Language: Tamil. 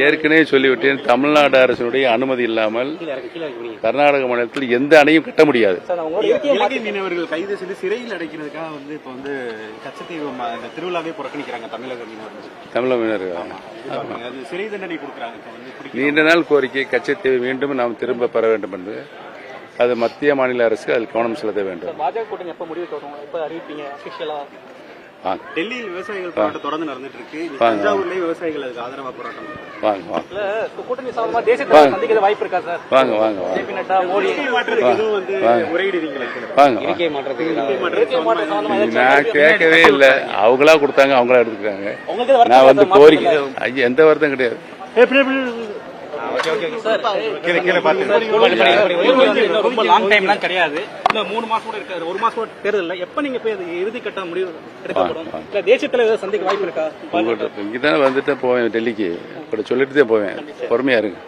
ஏற்கனவே சொல்லிவிட்டேன் தமிழ்நாடு அரசினுடைய அனுமதி இல்லாமல். கர்நாடக மாநிலத்தில் எந்த அணையும் கட்ட முடியாது. மீனவர்கள் கைது செய்து சிறையில் அடைக்கிறதுக்காக வந்து இப்போ வந்து கச்சத்தீவு திருவிழாவே புறக்கணிக்கிறாங்க தமிழக மீனவர்கள். தமிழக மீனவர்கள் அது சிறை தண்டனை கொடுக்குறாங்க இப்போ வந்து பிடிக்க- நீண்ட நாள் கோரிக்கை கச்சத்தீவை மீண்டும் நாம் திரும்ப பெற வேண்டும் என்று அது மத்திய மாநில அரசு அதில் கவனம் செலுத்த வேண்டும். பாஜக கூட்டணி எப்போ வரும் எப்போ அறிவிப்பீங்க? டெல்லியில் விவசாயிகள் போராட்டம் தொடர்ந்து நடந்துட்டு இருக்கு தஞ்சாவூர்லயே விவசாயிகள் அதுக்கு ஆதரவா போராட்டம். வாங்க வாங்க. கூட்டணி சாதமா தேசியத்தை சந்திக்கிற வாய்ப்பு இருக்கா சார்? வாங்க வாங்க வாங்க. நான் கேட்கவே இல்லை. அவங்களா கொடுத்தாங்க அவங்களா எடுத்துக்கிறாங்க. நான் வந்து? கோரிக்கை. ஐயா, எந்த வருத்தம் கிடையாது. ரொம்ப லாங் டைம்லாம் கிடையாது இன்னும் மூணு மாசம் கூட இருக்காது ஒரு மாசம் கூட தேர்தல் எப்ப நீங்க போய் அது இறுதி கட்ட முடிவு எடுக்கப்படும் இல்ல தேசியத்துல ஏதாவது சந்திக்க வாய்ப்பு இருக்கா உங்கள்கிட்ட வந்துட்டு போவேன் டெல்லிக்கு. இப்படி சொல்லிட்டு தான் போவேன். பொறுமையா இருங்க.